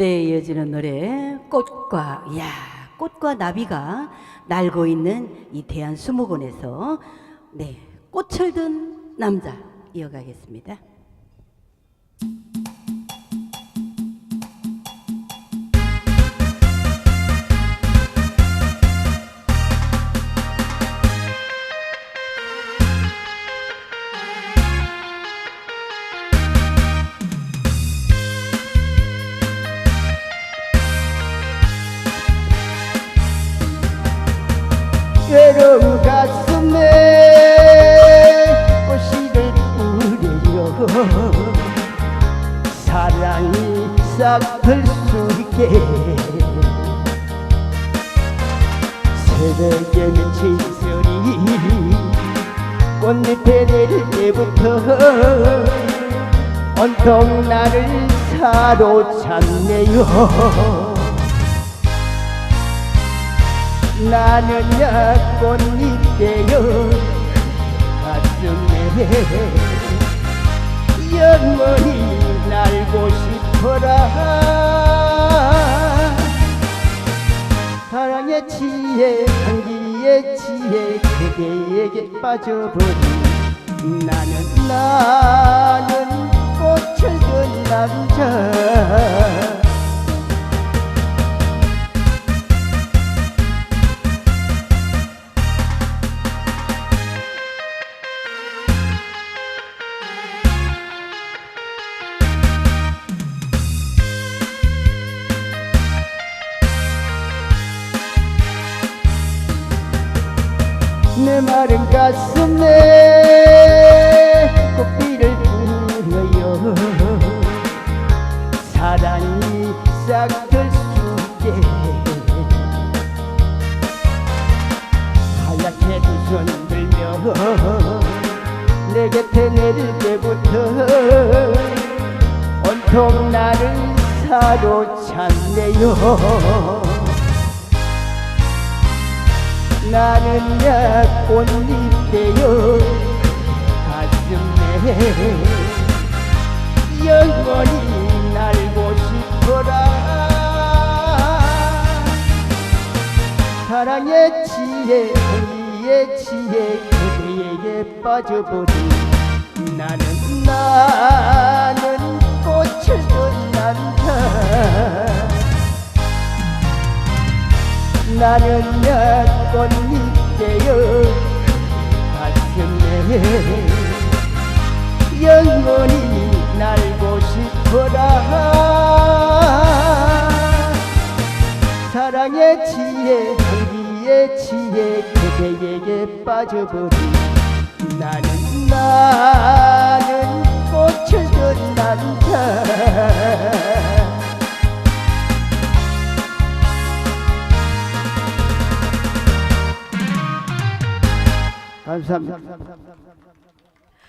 네, 이어지는 노래 꽃과 야 꽃과 나비가 날고 있는 이 대한 수목원에서 네 꽃을 든 남자 이어가겠습니다. 외로운 가슴에 꽃씨를 뿌려요 사랑이 싹들 수 있게 새벽에 미친 소리 꽃잎에 내릴 때부터 온통 나를 사로잡네요 나는야 꽃잎되어 가슴에 영원히 날고 싶어라. 사랑의 지혜 향기의 지혜 그대에게 빠져버린 나는 나는 꽃을 든 남자 내 마른 가슴에 꽃비를 뿌려요. 사랑이 싹들 수 있게. 하얗게 두 손 들며 내 곁에 내릴 때부터 온통 나를 사로잡네요 나는 야 꽃잎 되어 가슴에 영원히 날고 싶어라. 사랑의 지혜 의의 지혜 그대에게 빠져버린 나는 나는 야 꽃잎 되어 가슴에 영원히 날고 싶어라. 사랑의 지혜 향기의 지혜 그대에게 빠져버린 나는 나는 꽃을 든 남자 감사합니다.